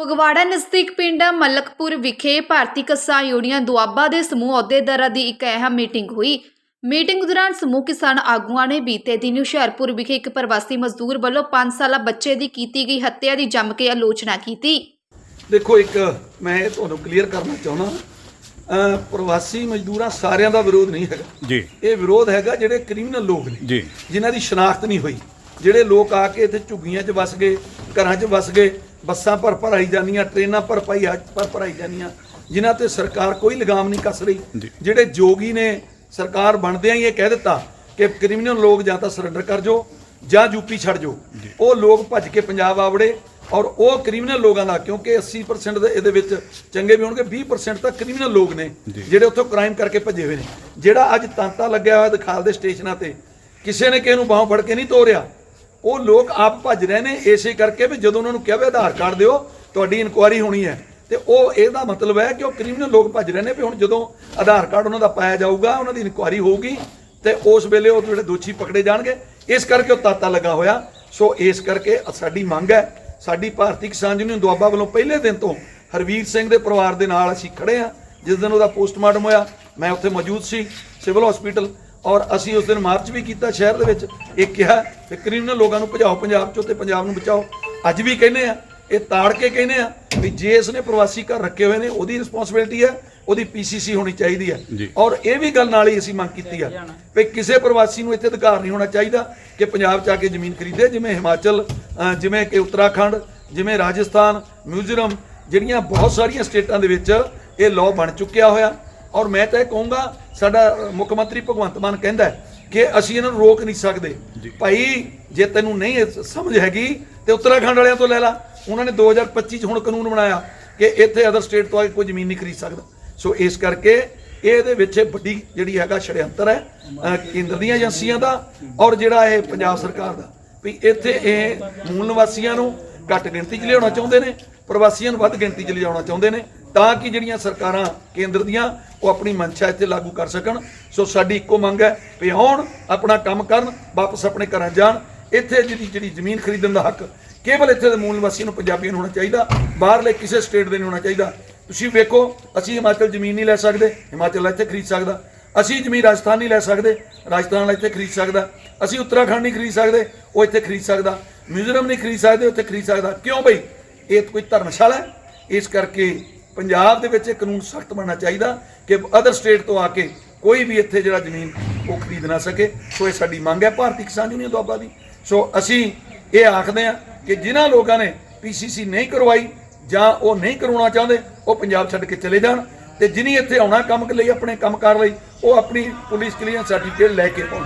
ਫਗਵਾੜਾ ਨਜ਼ਦੀਕ ਪਿੰਡ ਮਲਕਪੁਰ ਵਿਖੇ ਭਾਰਤੀ ਕਿਸਾਨ ਯੂਨੀਅਨ ਦੁਆਬਾ ਦੇ ਸਮੂਹ ਅਹੁਦੇਦਾਰਾਂ ਦੀ ਇੱਕ ਅਹਿਮ ਮੀਟਿੰਗ ਹੋਈ। ਮੀਟਿੰਗ ਦੌਰਾਨ ਸਮੂਹ ਕਿਸਾਨ ਆਗੂਆਂ ਨੇ ਬੀਤੇ ਦਿਨ ਹੁਸ਼ਿਆਰਪੁਰ ਵਿਖੇ ਇੱਕ ਪ੍ਰਵਾਸੀ ਮਜ਼ਦੂਰ ਵੱਲੋਂ 5 ਸਾਲਾ ਬੱਚੇ ਦੀ ਕੀਤੀ ਗਈ ਹੱਤਿਆ ਦੀ ਜੰਮ ਕੇ ਆਲੋਚਨਾ ਕੀਤੀ। ਦੇਖੋ ਇੱਕ ਮੈਂ ਇਹ ਤੁਹਾਨੂੰ ਕਲੀਅਰ ਕਰਨਾ ਚਾਹੁੰਦਾ ਪ੍ਰਵਾਸੀ ਮਜ਼ਦੂਰਾਂ ਸਾਰਿਆਂ ਦਾ ਵਿਰੋਧ ਨਹੀਂ ਹੈਗਾ। ਜੀ। ਇਹ ਵਿਰੋਧ ਹੈਗਾ ਜਿਹੜੇ ਕ੍ਰਿਮੀਨਲ ਲੋਕ ਨੇ ਜੀ। ਜਿਨ੍ਹਾਂ ਦੀ ਸ਼ਨਾਖਤ ਨਹੀਂ ਹੋਈ। ਜਿਹੜੇ ਲੋਕ ਆ ਕੇ ਇੱਥੇ ਝੁੱਗੀਆਂ 'ਚ ਵਸ ਗਏ ਘਰਾਂ 'ਚ ਵਸ ਗਏ ਬੱਸਾਂ ਪਰ ਭਰਾਈ ਜਾਂਦੀਆਂ ਟ੍ਰੇਨਾਂ ਪਰ ਪਾਈ ਪਰ ਭਰਾਈ ਜਾਂਦੀਆਂ। ਜਿਨ੍ਹਾਂ ਤੇ ਸਰਕਾਰ ਕੋਈ ਲਗਾਮ ਨਹੀਂ ਕੱਸ ਰਹੀ। ਜੀ। ਜਿਹੜੇ ਜੋਗੀ ਨੇ ਸਰਕਾਰ ਬਣਦਿਆਂ ਹੀ ਇਹ ਕਹਿ ਦਿੱਤਾ ਕਿ ਕ੍ਰਿਮੀਨਲ ਲੋਕ ਜਾਂ ਤਾਂ ਸਰੈਂਡਰ ਕਰ ਜਾਓ ਜਾਂ ਯੂਪੀ ਛੱਡ ਜਾਓ। ਉਹ ਲੋਕ ਭੱਜ ਕੇ ਪੰਜਾਬ ਆਵੜੇ ਔਰ ਉਹ ਕ੍ਰਿਮੀਨਲ ਲੋਕਾਂ ਦਾ ਕਿਉਂਕਿ 80% ਦੇ ਇਹਦੇ ਵਿੱਚ ਚੰਗੇ ਵੀ ਹੋਣਗੇ 20% ਤਾਂ ਕ੍ਰਿਮੀਨਲ ਲੋਕ ਨੇ ਜਿਹੜੇ ਉੱਥੋਂ ਕ੍ਰਾਈਮ ਕਰਕੇ ਭੱਜੇ ਹੋਏ ਨੇ। ਜਿਹੜਾ ਅੱਜ ਤਾਂਤਾ ਲੱਗਿਆ ਹੋਇਆ ਦਿਖਾਲ ਦੇ ਸਟੇਸ਼ਨਾਂ ਤੇ ਕਿਸੇ ਨੇ ਕਿਸੇ ਨੂੰ ਬਾਹੋਂ ਫੜ ਕੇ ਨਹੀਂ ਤੋਰਿਆ। ਉਹ ਲੋਕ ਆਪ ਭੱਜ ਰਹੇ ਨੇ ਇਸੇ ਕਰਕੇ ਵੀ ਜਦੋਂ ਉਹਨਾਂ ਨੂੰ ਕਿਹਾ ਵੀ ਆਧਾਰ ਕਾਰਡ ਦਿਓ, ਤੁਹਾਡੀ ਇਨਕੁਆਇਰੀ ਹੋਣੀ ਹੈ। ਤੇ ਉਹ ਇਹਦਾ ਮਤਲਬ ਹੈ ਕਿ ਉਹ ਕ੍ਰਿਮੀਨਲ ਲੋਕ ਭੱਜ ਰਹੇ ਨੇ ਵੀ ਹੁਣ ਜਦੋਂ ਆਧਾਰ ਕਾਰਡ ਉਹਨਾਂ ਦਾ ਪਾਇਆ ਜਾਊਗਾ, ਉਹਨਾਂ ਦੀ ਇਨਕੁਆਇਰੀ ਹੋਊਗੀ, ਤੇ ਉਸ ਵੇਲੇ ਉਹ ਜਿਹੜੇ ਦੋਸ਼ੀ ਪਕੜੇ ਜਾਣਗੇ। ਇਸ ਕਰਕੇ ਉਹ ਤਾਤਾ ਲੱਗਾ ਹੋਇਆ। ਸੋ ਇਸ ਕਰਕੇ ਸਾਡੀ ਮੰਗ ਹੈ, ਸਾਡੀ ਭਾਰਤੀ ਕਿਸਾਨ ਯੂਨੀਅਨ ਦੁਆਬਾ ਵੱਲੋਂ ਪਹਿਲੇ ਦਿਨ ਤੋਂ ਹਰਵੀਰ ਸਿੰਘ ਦੇ ਪਰਿਵਾਰ ਦੇ ਨਾਲ ਅਸੀਂ ਖੜੇ ਆ ਜਿਸ ਦਿਨ ਉਹਦਾ ਪੋਸਟਮਾਰਟਮ ਹੋਇਆ, ਮੈਂ ਉੱਥੇ ਮੌਜੂਦ ਸੀ, ਸਿਵਲ ਹਸਪੀਟਲ। ਔਰ ਅਸੀਂ ਉਸ ਦਿਨ ਮਾਰਚ ਵੀ ਕੀਤਾ ਸ਼ਹਿਰ ਦੇ ਵਿੱਚ। ਇਹ ਕਿਹਾ ਕਿ ਕ੍ਰਿਮੀਨਲ ਲੋਕਾਂ ਨੂੰ ਭਜਾਓ ਪੰਜਾਬ ਚੋਂ ਤੇ ਪੰਜਾਬ ਨੂੰ ਬਚਾਓ। ਅੱਜ ਵੀ ਕਹਿੰਦੇ ਆ ਇਹ ਤਾੜ ਕੇ ਕਹਿੰਦੇ ਆ ਵੀ ਜੇ ਇਸਨੇ ਪ੍ਰਵਾਸੀ ਘਰ ਰੱਖੇ ਹੋਏ ਨੇ ਉਹਦੀ ਰਿਸਪੌਂਸਿਬਿਲਟੀ ਹੈ ਉਹਦੀ ਪੀਸੀਸੀ ਹੋਣੀ ਚਾਹੀਦੀ ਹੈ। ਔਰ ਇਹ ਵੀ ਗੱਲ ਨਾਲ ਹੀ ਅਸੀਂ ਮੰਗ ਕੀਤੀ ਆ ਵੀ ਕਿਸੇ ਪ੍ਰਵਾਸੀ ਨੂੰ ਇੱਥੇ ਅਧਿਕਾਰ ਨਹੀਂ ਹੋਣਾ ਚਾਹੀਦਾ ਕਿ ਪੰਜਾਬ 'ਚ ਆ ਕੇ ਜ਼ਮੀਨ ਖਰੀਦੇ ਜਿਵੇਂ ਹਿਮਾਚਲ ਜਿਵੇਂ ਕਿ ਉੱਤਰਾਖੰਡ ਜਿਵੇਂ ਰਾਜਸਥਾਨ ਮਿਜ਼ੋਰਮ ਜਿਹੜੀਆਂ ਬਹੁਤ ਸਾਰੀਆਂ ਸਟੇਟਾਂ ਦੇ ਵਿੱਚ ਇਹ ਲਾਅ ਬਣ ਚੁੱਕਿਆ ਹੋਇਆ। ਔਰ ਮੈਂ ਤਾਂ ਇਹ ਕਹੂੰਗਾ ਸਾਡਾ ਮੁੱਖ ਮੰਤਰੀ ਭਗਵੰਤ ਮਾਨ ਕਹਿੰਦਾ ਕਿ ਅਸੀਂ ਇਹਨਾਂ ਨੂੰ ਰੋਕ ਨਹੀਂ ਸਕਦੇ। ਭਾਈ ਜੇ ਤੈਨੂੰ ਨਹੀਂ ਸਮਝ ਹੈਗੀ ਤੇ ਉੱਤਰਾਖੰਡ ਵਾਲਿਆਂ ਤੋਂ ਲੈ ਲਾ। ਉਹਨਾਂ ਨੇ 2025 ਚ ਹੁਣ ਕਾਨੂੰਨ ਬਣਾਇਆ ਕਿ ਇੱਥੇ ਅਦਰ ਸਟੇਟ ਤੋਂ ਆ ਕੇ ਕੋਈ ਜ਼ਮੀਨ ਨਹੀਂ ਖਰੀਦ ਸਕਦਾ। ਸੋ ਇਸ ਕਰਕੇ ਇਹਦੇ ਵਿੱਚ ਵੱਡੀ ਜਿਹੜੀ ਹੈਗਾ ਛੜਯੰਤਰ ਹੈ ਕੇਂਦਰ ਦੀਆਂ ਏਜੰਸੀਆਂ ਦਾ ਔਰ ਜਿਹੜਾ ਇਹ ਪੰਜਾਬ ਸਰਕਾਰ ਦਾ। ਵੀ ਇੱਥੇ ਇਹ ਮੂਲ ਨਿਵਾਸੀਆਂ ਨੂੰ ਘੱਟ ਗਿਣਤੀ 'ਚ ਲਿਆਉਣਾ ਚਾਹੁੰਦੇ ਨੇ ਪ੍ਰਵਾਸੀਆਂ ਨੂੰ ਵੱਧ ਗਿਣਤੀ 'ਚ ਲਿਜਾਉਣਾ ਚਾਹੁੰਦੇ ਨੇ ਤਾਂ ਕਿ ਜਿਹੜੀਆਂ ਸਰਕਾਰਾਂ ਕੇਂਦਰ ਦੀਆਂ, ਉਹ ਆਪਣੀ ਮਨਸ਼ਾ ਇੱਥੇ ਲਾਗੂ ਕਰ ਸਕਣ। ਸੋ ਸਾਡੀ ਇੱਕੋ ਮੰਗ ਹੈ ਵੀ ਆਉਣ ਆਪਣਾ ਕੰਮ ਕਰਨ, ਵਾਪਸ ਆਪਣੇ ਘਰਾਂ ਜਾਣ। ਇੱਥੇ ਜਿਹੜੀ ਜਿਹੜੀ ਜ਼ਮੀਨ ਖਰੀਦਣ ਦਾ ਹੱਕ, ਕੇਵਲ ਇੱਥੇ ਦੇ ਮੂਲ ਨਿਵਾਸੀਆਂ ਨੂੰ ਪੰਜਾਬੀਆਂ ਨੂੰ ਹੋਣਾ ਚਾਹੀਦਾ। ਬਾਹਰਲੇ ਕਿਸੇ ਸਟੇਟ ਦੇ ਨਹੀਂ ਹੋਣਾ ਚਾਹੀਦਾ। ਤੁਸੀਂ ਵੇਖੋ, ਅਸੀਂ ਹਿਮਾਚਲ ਜ਼ਮੀਨ ਨਹੀਂ ਲੈ ਸਕਦੇ। ਹਿਮਾਚਲ ਇੱਥੇ ਖਰੀਦ ਸਕਦਾ। ਅਸੀਂ ਜ਼ਮੀਨ ਰਾਜਸਥਾਨ ਨਹੀਂ ਲੈ ਸਕਦੇ। ਰਾਜਸਥਾਨ ਵਾਲਾ ਇੱਥੇ ਖਰੀਦ ਸਕਦਾ। ਅਸੀਂ ਉੱਤਰਾਖੰਡ ਨਹੀਂ ਖਰੀਦ ਸਕਦੇ। ਉਹ ਇੱਥੇ ਖਰੀਦ ਸਕਦਾ। ਮਿਜ਼ੋਰਮ ਨਹੀਂ ਖਰੀਦ ਸਕਦੇ, ਉੱਥੇ ਖਰੀਦ ਸਕਦਾ। ਕਿਉਂ ਬਈ? ਇਹ ਕੋਈ ਧਰਮਸ਼ਾਲਾ ਹੈ। ਇਸ ਕਰਕੇ ਪੰਜਾਬ ਦੇ ਵਿੱਚ ਇਹ ਕਾਨੂੰਨ ਸਖਤ ਬਣਨਾ ਚਾਹੀਦਾ ਕਿ ਅਦਰ ਸਟੇਟ ਤੋਂ ਆ ਕੇ ਕੋਈ ਵੀ ਇੱਥੇ ਜਿਹੜਾ ਜ਼ਮੀਨ ਉਹ ਖਰੀਦ ਨਾ ਸਕੇ। ਸੋ ਇਹ ਸਾਡੀ ਮੰਗ ਹੈ ਭਾਰਤੀ ਕਿਸਾਨ ਯੂਨੀਅਨ ਦੁਆਬਾ ਦੀ। ਸੋ ਅਸੀਂ ਇਹ ਆਖਦੇ ਹਾਂ ਕਿ ਜਿਨ੍ਹਾਂ ਲੋਕਾਂ ਨੇ ਪੀਸੀਸੀ ਨਹੀਂ ਕਰਵਾਈ ਜਾਂ ਉਹ ਨਹੀਂ ਕਰਵਾਉਣਾ ਚਾਹੁੰਦੇ, ਉਹ ਪੰਜਾਬ ਛੱਡ ਕੇ ਚਲੇ ਜਾਣ ਤੇ ਜਿਨੀ ਇੱਥੇ ਆਉਣਾ ਕੰਮ ਲਈ, ਆਪਣੇ ਕੰਮ ਕਰ ਲਈ, ਉਹ ਆਪਣੀ ਪੁਲਿਸ ਕਲੀਅਰ ਸਰਟੀਫਿਕੇਟ ਲੈ ਕੇ ਆਉਣ।